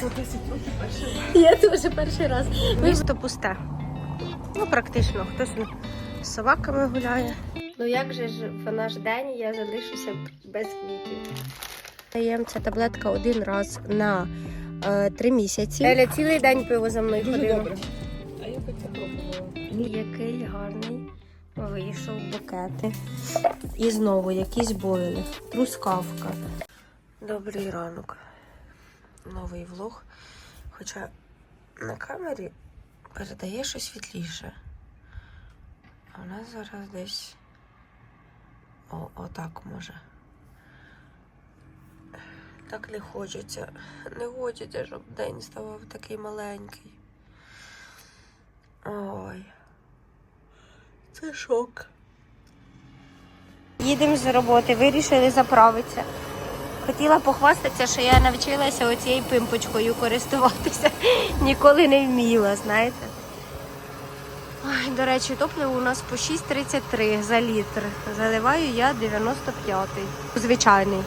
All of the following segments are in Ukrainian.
За 10 років перший раз. Я теж перший раз. Місто пусте. Ну, практично, хтось з собаками гуляє. Ну як же ж в наш день я залишуся без квітів? Даємо ця таблетка один раз на е, три місяці. Еля цілий день пиво за мною Дуже ходила. добре. А я так попробувала. Який гарний вийшов букети. І знову якісь бойли. Трускавка. Добрий ранок. Новий влог. Хоча на камері передає щось світліше. А в нас зараз десь о, отак може. Так не хочеться. Не хочеться, щоб день ставав такий маленький. Ой. Це шок. Їдемо з роботи, вирішили заправитися. Хотіла похвастатися, що я навчилася оцією пимпочкою користуватися. Ніколи не вміла, знаєте. Ой, до речі, топливо у нас по 6,33 за літр. Заливаю я 95-й. Звичайний.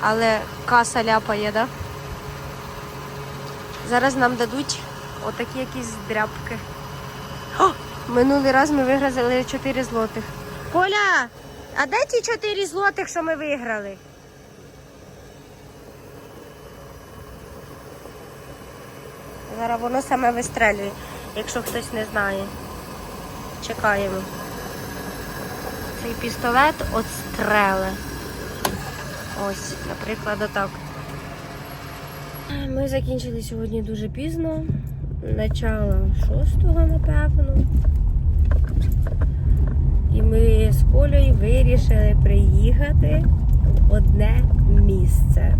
Але каса ляпає, да? Зараз нам дадуть отакі якісь дряпки. О, минулий раз ми виграли 4 злотих. Коля, а де ті 4 злотих, що ми виграли? Зараз воно саме вистрелює, якщо хтось не знає. Чекаємо. Цей пістолет от стрели. Ось, наприклад, отак. Ми закінчили сьогодні дуже пізно. Начало шостого, напевно. Ми з Колею вирішили приїхати в одне місце.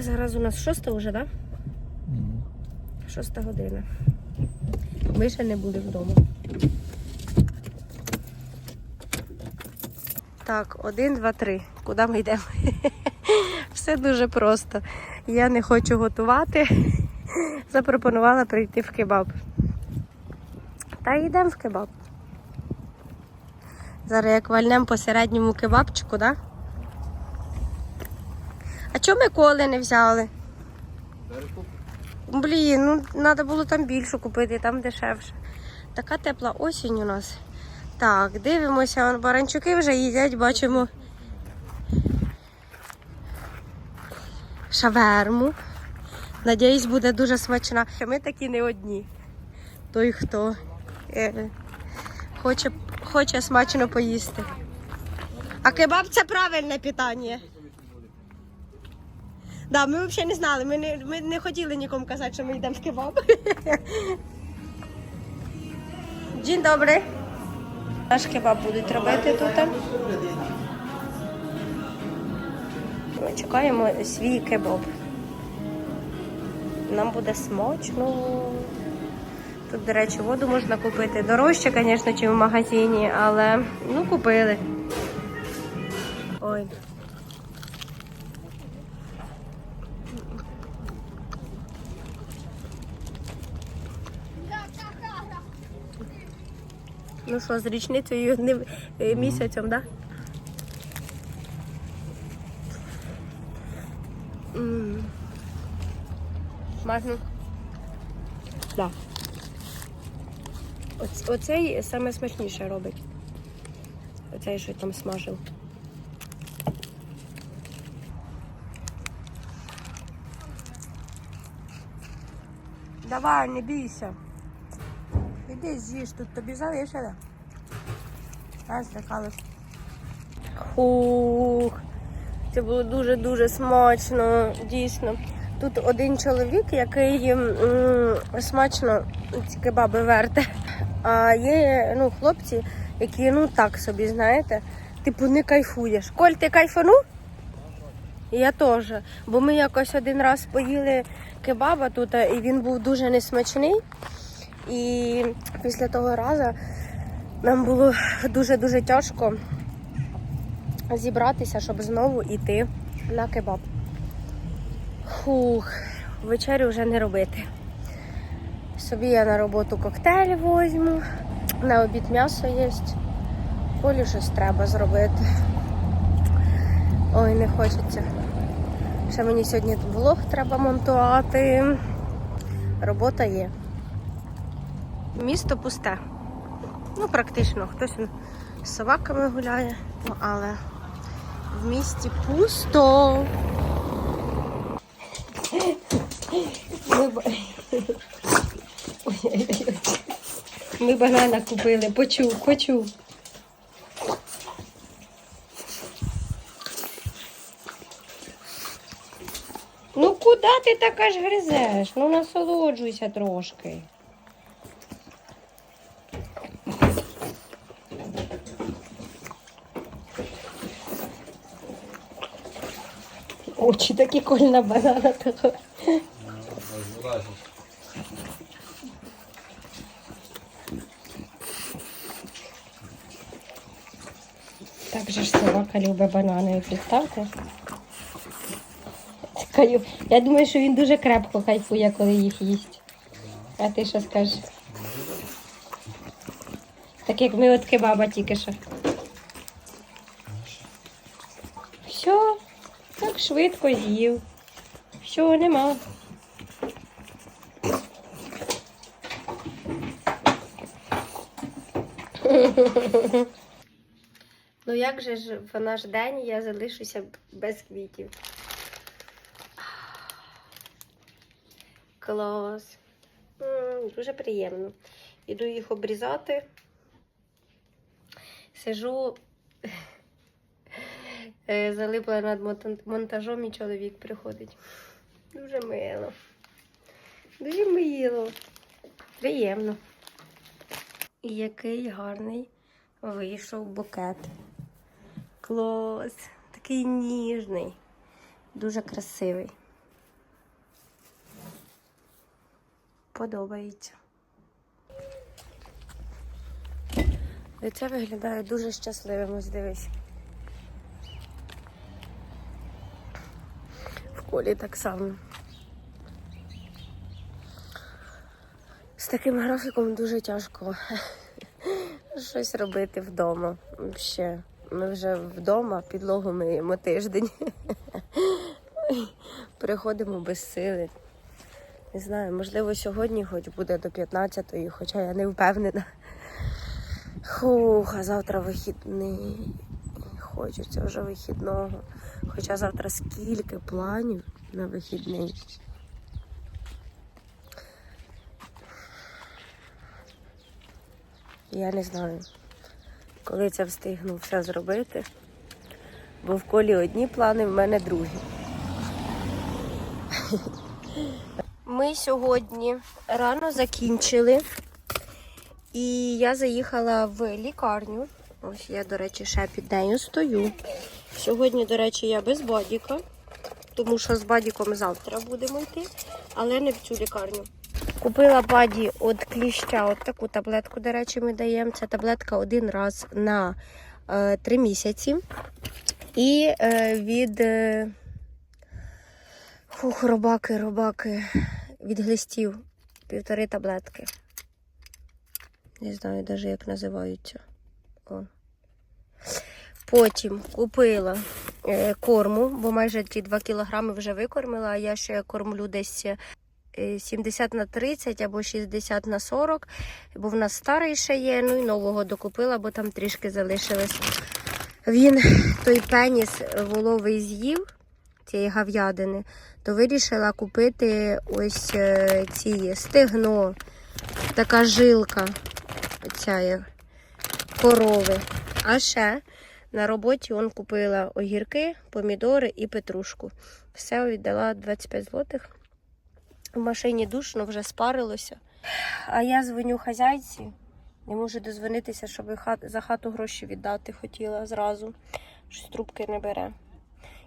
Зараз у нас шоста вже, так? Да? Шоста година. Ми ще не були вдома. Так, один, два, три. Куди ми йдемо? Все дуже просто. Я не хочу готувати. Запропонувала прийти в кебаб. Та йдемо в кебаб. Зараз як вальнемо по середньому кебабчику, так? Да? А чому ми коли не взяли? Блін, ну треба було там більше купити, там дешевше. Така тепла осінь у нас. Так, дивимося, баранчуки вже їдять, бачимо. Шаверму. Надіюсь, буде дуже смачна. Ми такі не одні. Той, хто е, хоче, хоче смачно поїсти. А кебаб це правильне питання. Да, ми взагалі не знали, ми не, ми не хотіли нікому казати, що ми йдемо в кебаб. Dzień dobry. Наш кебаб будуть робити тут. Ми чекаємо свій кебаб. Нам буде смачно. Тут, до речі, воду можна купити. Дорожче, звісно, ніж в магазині, але ну купили. Ой. Ну що, з річницею не е, місяцем, так? Да? М. Смачно? Да. Оц, оцей саме смачніше робить. Оцей, що там смажив. Давай, не бійся. Іди з'їж, тут тобі залишили. А, злякалась. Хух. Це було дуже-дуже смачно, дійсно. Тут один чоловік, який м, смачно ці кебаби верте. А є ну, хлопці, які ну так собі, знаєте, типу не кайфуєш. Коль, ти кайфанув? Я теж. Бо ми якось один раз поїли кебаба тут, і він був дуже несмачний. І після того разу нам було дуже-дуже тяжко зібратися, щоб знову йти на кебаб. Фух, вечерю вже не робити. Собі я на роботу коктейль возьму, на обід м'ясо є. Колі щось треба зробити. Ой, не хочеться. Ще мені сьогодні влог треба монтувати. Робота є. Місто пусте. Ну, практично, хтось з собаками гуляє, ну, але в місті пусто. Ми, Ми банана купили, почув, почув. Ну куди ти так аж гризеш? Ну насолоджуйся трошки. Очі такі кольна банана того. Так же ж собака любить банани, представте. Я думаю, що він дуже крепко кайфує, коли їх їсть. А ти що скажеш? Так як ми от кебаба тільки що. Все, так швидко з'їв. Все, нема. Ну як же ж в наш день я залишуся без квітів? Клас. Дуже приємно. Іду їх обрізати. Сижу, залипла над монтажом і чоловік приходить. Дуже мило. Дуже мило. Приємно. І який гарний вийшов букет. Клас. Такий ніжний. Дуже красивий. Подобається. Лице виглядає дуже щасливим, ось дивись. В колі так само. З таким графіком дуже тяжко щось робити вдома. Ще ми вже вдома, підлогу миємо тиждень. Приходимо без сили. Не знаю, можливо, сьогодні хоч буде до 15-ї, хоча я не впевнена. Хух, а завтра вихідний. Хочеться вже вихідного. Хоча завтра скільки планів на вихідний. Я не знаю, коли це встигну все зробити. Бо в колі одні плани, в мене другі. Ми сьогодні рано закінчили. І я заїхала в лікарню. Ось я, до речі, ще під нею стою. Сьогодні, до речі, я без бадіка, тому що з бадіком завтра будемо йти, але не в цю лікарню. Купила баді від кліща от таку таблетку, до речі, ми даємо. Це таблетка один раз на е, три місяці. І е, від е, фух, робаки, робаки, від глистів півтори таблетки. Не знаю навіть, як називаються. О. Потім купила е, корму, бо майже ті 2 кілограми вже викормила, а я ще кормлю десь е, 70 на 30 або 60 на 40, бо в нас старий ще є, ну і нового докупила, бо там трішки залишилось. Він той пеніс воловий з'їв цієї гав'ядини, то вирішила купити ось е, ці стегно, така жилка ця корови. А ще на роботі он купила огірки, помідори і петрушку. Все віддала 25 злотих. В машині душно вже спарилося. А я дзвоню хазяйці, не можу дозвонитися, щоб за хату гроші віддати хотіла зразу. Щось трубки не бере.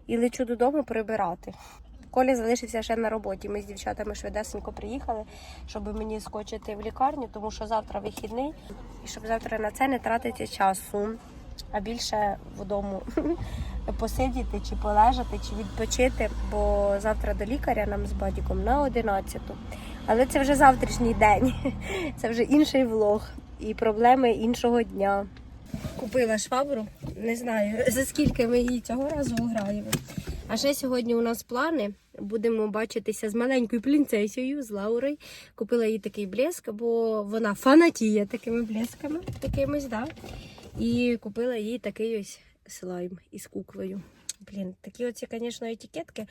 І лечу додому прибирати. Коля залишився ще на роботі. Ми з дівчатами швидесенько приїхали, щоб мені скочити в лікарню, тому що завтра вихідний, і щоб завтра на це не тратити часу, а більше вдома посидіти чи полежати, чи відпочити, бо завтра до лікаря нам з бадіком на 11. Але це вже завтрашній день, це вже інший влог і проблеми іншого дня. купила швабру. Не знаю, за скільки ми її цього разу граємо. А ще сьогодні у нас плани. Будемо бачитися з маленькою принцесою, з Лаурою. Купила їй такий блеск, бо вона фанатіє такими блесками, такимось, да? І купила їй такий ось слайм із куклею. Блін, такі оці, звісно, етикетки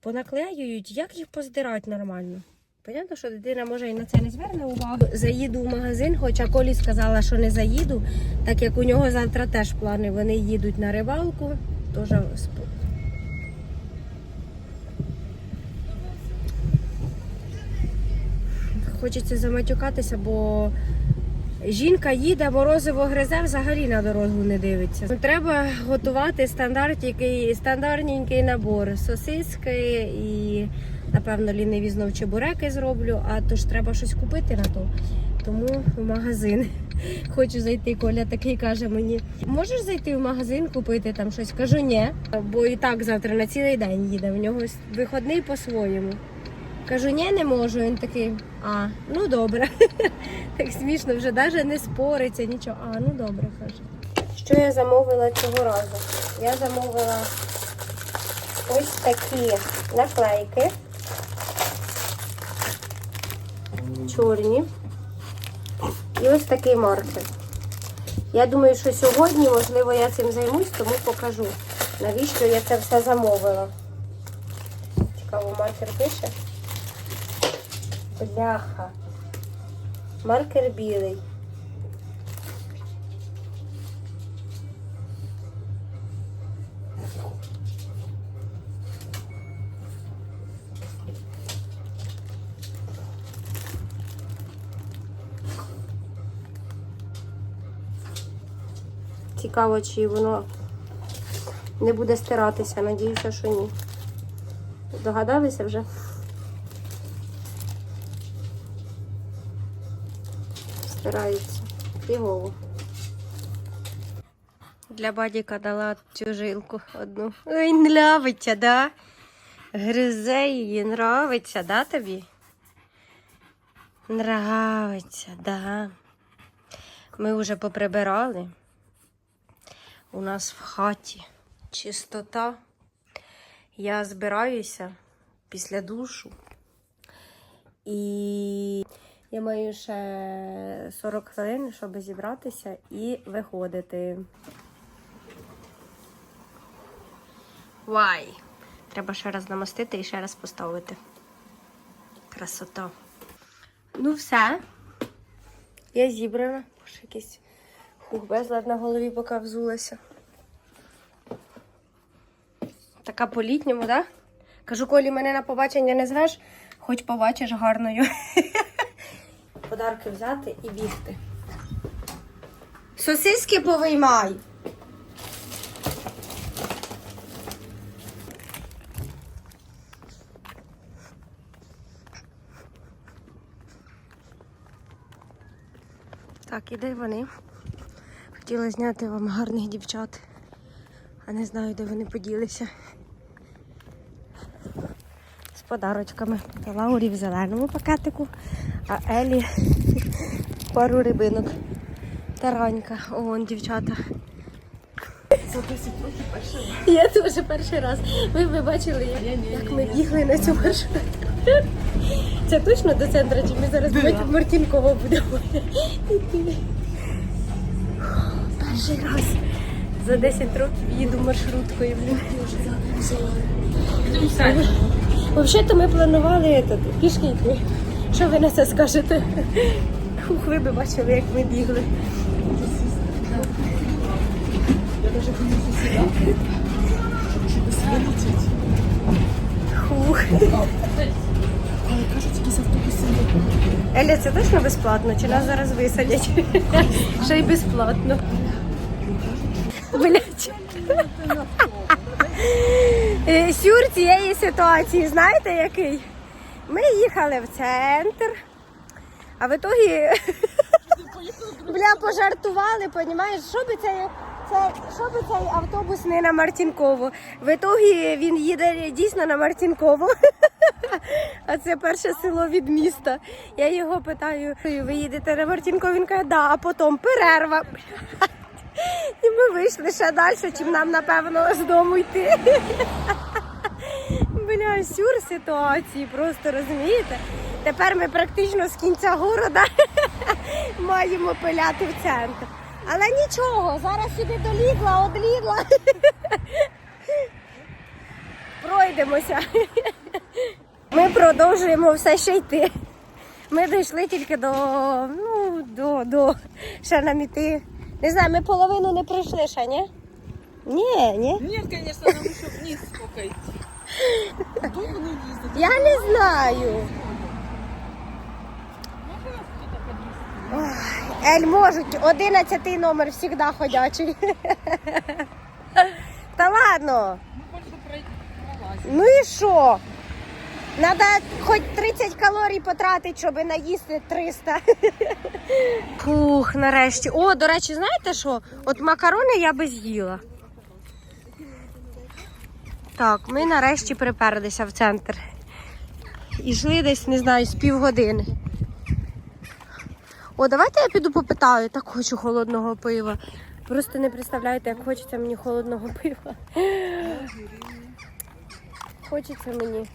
понаклеюють, як їх поздирати нормально. Понятно, що дитина може і на це не зверне увагу. Заїду в магазин, хоча Колі сказала, що не заїду, так як у нього завтра теж плани. Вони їдуть на рибалку. Теж Хочеться заматюкатися, бо жінка їде, морозиво гризе, взагалі на дорогу не дивиться. Треба готувати стандартненький, стандартненький набор сосиски і, напевно, ліниві знов чебуреки зроблю, а то ж треба щось купити на то. Тому в магазин. Хочу зайти. Коля такий каже мені: можеш зайти в магазин купити там щось? Кажу, ні, бо і так завтра на цілий день їде. В нього виходний по-своєму. Кажу, ні, не можу. Він такий, а, ну добре. Так смішно, вже навіть не спориться, нічого. А, ну добре, каже. Що я замовила цього разу? Я замовила ось такі наклейки. Чорні. І ось такий маркер. Я думаю, що сьогодні, можливо, я цим займусь, тому покажу, навіщо я це все замовила. Цікаво, маркер пише. Бляха. Маркер білий. Цікаво, чи воно не буде стиратися. Надіюся, що ні. Догадалися вже? Стирається. Фігово. Для бадіка дала цю жилку одну. Ой, нравиться, да? Гризе її, нравиться, да, тобі? Нравиться, да. Ми вже поприбирали. У нас в хаті чистота. Я збираюся після душу. І я маю ще 40 хвилин, щоб зібратися і виходити. Вай! Треба ще раз намастити і ще раз поставити. Красота. Ну, все. Я зібрана. Ще якийсь хух безлад на голові поки взулася. Така по-літньому, так? Да? Кажу, Колі, мене на побачення не звеш, хоч побачиш гарною. Подарки взяти і бігти. Сосиски повиймай. Так, і де вони? Хотіла зняти вам гарних дівчат, а не знаю, де вони поділися. З подарочками. Лаурі в зеленому пакетику, а Елі пару рибинок. Таранька. О, дівчата. За 10 років перший раз. Я теж перший раз. Ви б бачили, як, як ми бігли на цю маршрутку. Це точно до центру, чи ми зараз в Мартінково будемо? Перший раз. За 10 років їду маршруткою. Взагалі-то ми планували пішки йти. Що ви на це скажете? Ух, ви б бачили, як ми бігли. Я себе. Хух. Кажуть, якісь автобуси. Еля, це точно безплатно? Чи нас зараз висадять? Ще й безплатно. Блять. Е, Сюр цієї ситуації, знаєте який? Ми їхали в центр, а в ітогі бля, пожартували, понімаєш, що би цей, це, що би цей автобус не на Мартінкову. В ітогі він їде дійсно на Мартінкову. А це перше село від міста. Я його питаю, ви їдете на Мартінкову? Він каже, да, а потім перерва. І ми вийшли ще далі, чим нам, напевно, з дому йти. Бля, сюр ситуації, просто розумієте? Тепер ми практично з кінця города маємо пиляти в центр. Але нічого, зараз сюди до Лідла, од Лідла. Пройдемося. Ми продовжуємо все ще йти. Ми дійшли тільки до, ну, до, до, ще нам іти. Не знаю, ми половину не пройшли ще, ні? Ні, ні. Нет, конечно, нам еще вниз ездить. Я не знаю. Ой, Ель можуть, 11 номер завжди ходячий. Та ладно. Пролазим. Ну і що? Надо хоч 30 калорій потратити, щоб наїсти 300. Фух, нарешті. О, до речі, знаєте що? От макарони я би з'їла. Так, ми нарешті приперлися в центр. І йшли десь, не знаю, з півгодини. О, давайте я піду попитаю, так хочу холодного пива. Просто не представляєте, як хочеться мені холодного пива. Хочеться мені.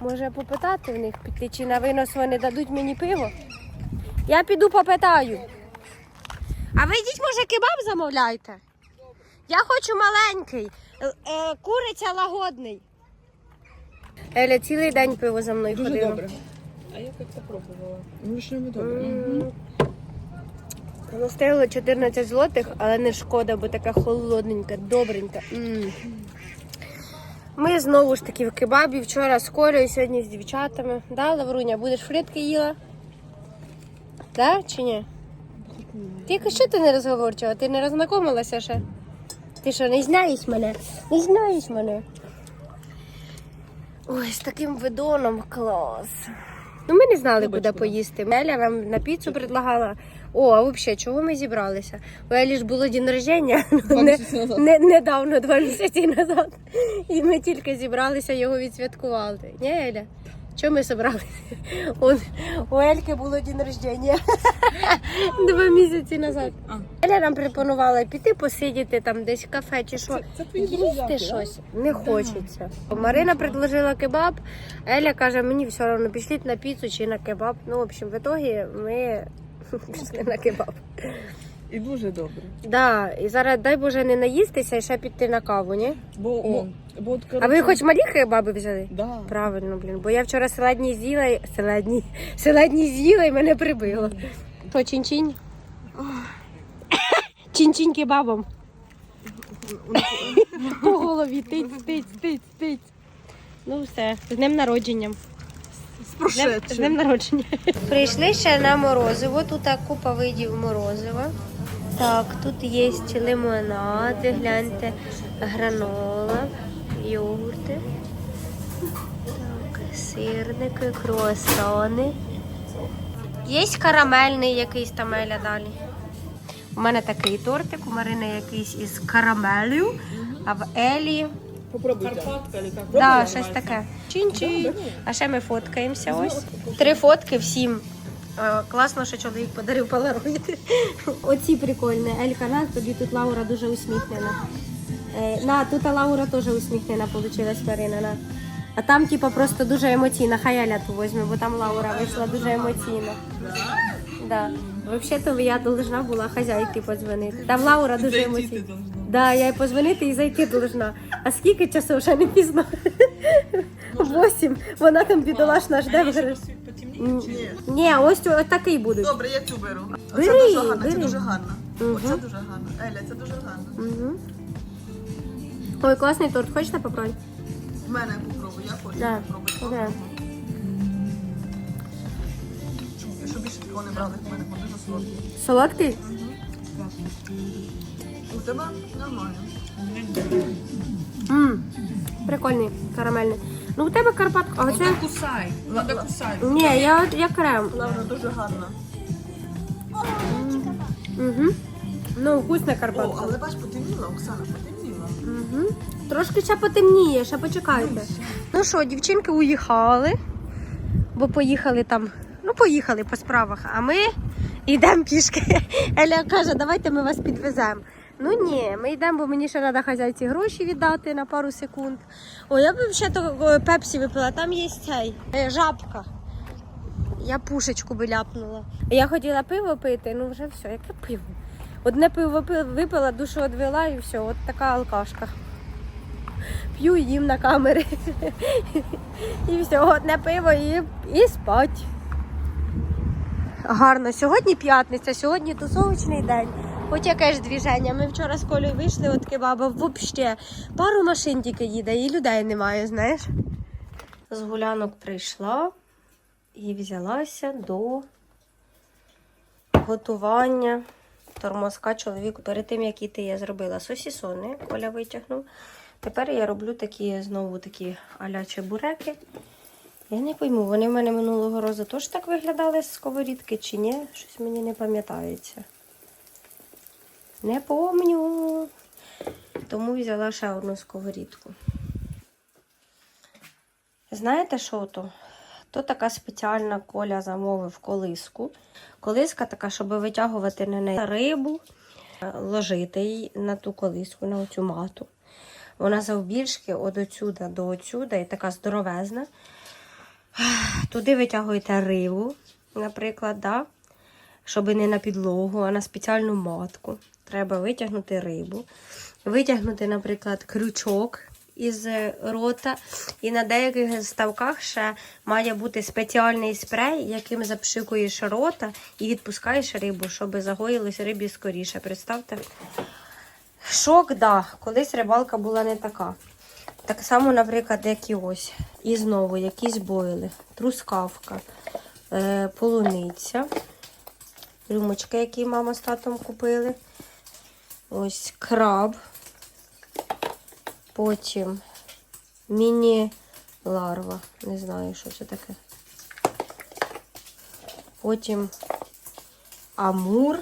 Може попитати в них піти, чи на винос вони дадуть мені пиво? Я піду попитаю. А ви йдіть, може, кебаб замовляйте? Я хочу маленький. Е, е, куриця лагодний. Еля цілий день пиво за мною ходила. А я как-то пробовала. Ну, добре. Воно стоїло 14 злотих, але не шкода, бо така холодненька, добренька. М. Ми знову ж таки в кебабі вчора з Колею, сьогодні з дівчатами. Да, Лавруня, будеш фритки їла? Да, чи ні? Тільки що ти не розговорчила? Ти не роззнакомилася ще? Ти що, не знаєш мене? Не знаєш мене? Ой, з таким видоном клас. Ну, ми не знали, Вибач куди поїсти. Еля нам на піцу предлагала. О, а взагалі, чого ми зібралися? У Елі ж було день рождення не, не, недавно, два місяці назад. І ми тільки зібралися його відсвяткувати. Ні, Еля? Чому ми зібралися? Он, у Ельки було день рождення два місяці назад. Еля нам пропонувала піти посидіти там десь в кафе чи що. Їсти щось не хочеться. Марина предложила кебаб. Еля каже, мені все одно пішліть на піцу чи на кебаб. Ну, в общем, в итогі ми пішли на кебаб. І дуже добре. Да, і зараз дай Боже не наїстися і ще піти на каву, ні? Бо, бо, бо от, А ви хоч малі кебаби взяли? Да. Правильно, блін. Бо я вчора селедні з'їла, і- селедні, селедні з'їла і мене прибило. Що, чинь-чинь? Чинь-чинь кебабом. По голові тиць, тиць, тиць, тиць. Ну все, з днем народженням. З З днем- З днем народження. Прийшли ще на морозиво. Тут купа видів морозива. Так, тут є лимонади, гляньте, гранола, йогурти. Так, сирники, круасани. Є карамельний якийсь там Еля далі. У мене такий тортик, у Марини якийсь із карамелью, а в Елі Попробуйте. Да, щось таке. Чин-чин. А ще ми фоткаємося ось. Три фотки всім. Е, Класно, що чоловік подарив полароїд. Оці прикольні. Елька, на тобі тут Лаура дуже усміхнена. Е, На, тут Лаура теж усміхнена получилась Марина. А там, типа, просто дуже емоційна. Хай Аля ту візьме, бо там Лаура вийшла дуже емоційно. Да. Взагалі-то я должна була хазяйки подзвонити. Там Лаура дуже емоційна. Да, я й позвонити і зайти должна. А скільки часу ще не пізно? Восім. Вона там бідолашна жде в гри. Ні. Ні, ось цю- отакий будуть. Добре, я цю беру. Бери, Оце дуже гарно, бери. це дуже гарно. Мгм. Оце дуже гарно. Еля, це дуже гарно. Угу. Ой, класний торт. Хочете попробувати? В мене попробуй, я хочу Да. попробувати. Да. Щоб більше такого не брали, в мене буде дуже солодкий. Солодкий? У тебе нормально. Мм. Прикольний, карамельний. Ну у тебе Карпатка. А оце. кусай. Надо кусай. Ні, я, я крем. Лавра дуже гарна. Угу. Ну, вкусна О, Карпатка. але бач, потемніла, Оксана, потемніла. Угу. Трошки ще потемніє, ще почекайте. Ну що, дівчинки уїхали, бо поїхали там. Ну, поїхали по справах, а ми йдемо пішки. Еля каже, давайте ми вас підвеземо. Ну ні, ми йдемо, бо мені ще треба хазяйці гроші віддати на пару секунд. О, я б ще то пепсі випила, там є цей е, жабка. Я пушечку би ляпнула. Я хотіла пиво пити, ну вже все, яке пиво. Одне пиво пи- випила, душу відвела і все, от така алкашка. П'ю їм на камери. І все, одне пиво і, і спать. Гарно. Сьогодні п'ятниця, сьогодні тусовочний день. Хоч яке ж двіження. Ми вчора з Колею вийшли, от кебаба, взагалі. Пару машин тільки їде, і людей немає, знаєш. З гулянок прийшла і взялася до готування тормозка чоловіку. Перед тим, як іти, я зробила сосісони, Коля витягнув. Тепер я роблю такі знову такі аля чебуреки. Я не пойму, вони в мене минулого разу теж так виглядали з сковорідки чи ні? Щось мені не пам'ятається. Не помню. Тому взяла ще одну сковорідку. Знаєте, що то? То така спеціальна коля замовив колиску. Колиска така, щоб витягувати на неї рибу, е, ложити її на ту колиску, на оцю мату. Вона завбільшки от до отсюда і така здоровезна. Туди витягуєте рибу, наприклад, да? Щоб не на підлогу, а на спеціальну матку. Треба витягнути рибу, витягнути, наприклад, крючок із рота. І на деяких ставках ще має бути спеціальний спрей, яким запшикуєш рота і відпускаєш рибу, щоб загоїлось рибі скоріше. Представте? Шок, да, колись рибалка була не така. Так само, наприклад, як і ось. І знову якісь бойли, трускавка, е, полуниця, рюмочки, які мама з татом купили. Ось краб. Потім міні-ларва. Не знаю, що це таке. Потім амур.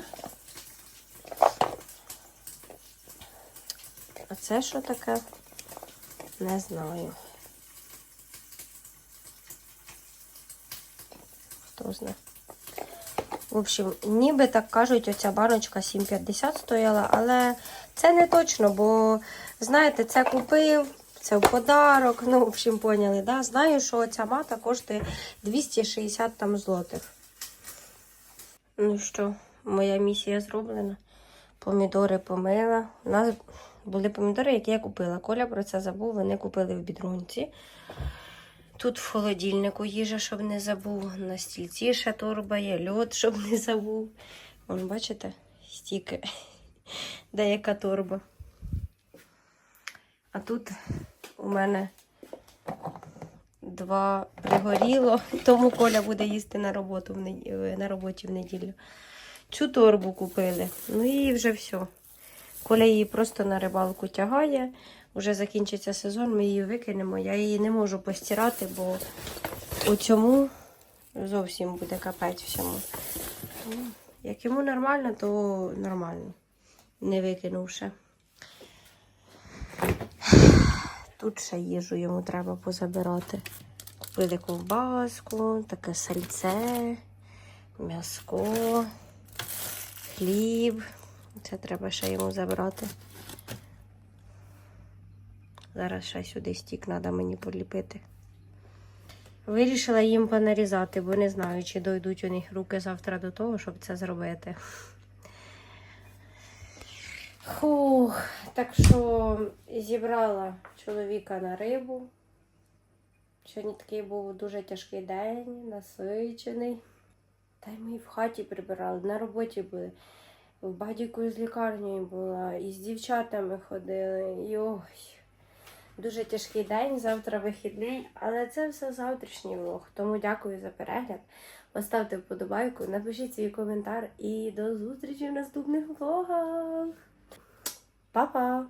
А це що таке? Не знаю. Хто знає. В общем, ніби так кажуть, оця баночка 7,50 стояла, але це не точно, бо, знаєте, це купив, це в подарок. Ну, в общем, поняли, да? Знаю, що ця мата коштує 260 там злотих. Ну що, моя місія зроблена. Помідори помила. У нас були помідори, які я купила. Коля про це забув, вони купили в бідрунці. Тут в холодильнику їжа, щоб не забув. На стільці ще торба є, льод, щоб не забув. Вон, бачите, стіки. Деяка торба. А тут у мене два пригоріло, тому Коля буде їсти на роботу нед- на роботі в неділю. Цю торбу купили. Ну і вже все. Коля її просто на рибалку тягає. Вже закінчиться сезон, ми її викинемо. Я її не можу постирати, бо у цьому зовсім буде капець всьому. Як йому нормально, то нормально. Не викинувши. Тут ще їжу йому треба позабирати. Купили ковбаску, таке сальце, м'яско, хліб. Це треба ще йому забрати. Зараз ще сюди стік треба мені поліпити. Вирішила їм понарізати, бо не знаю, чи дойдуть у них руки завтра до того, щоб це зробити. Фух, так що зібрала чоловіка на рибу. Сьогодні такий був дуже тяжкий день, насичений. Та й ми в хаті прибирали, на роботі були. В бадіку з лікарнею була, і з дівчатами ходили. І ой, дуже тяжкий день, завтра вихідний, але це все завтрашній влог. Тому дякую за перегляд. Поставте вподобайку, напишіть свій коментар і до зустрічі в наступних влогах. Па-па!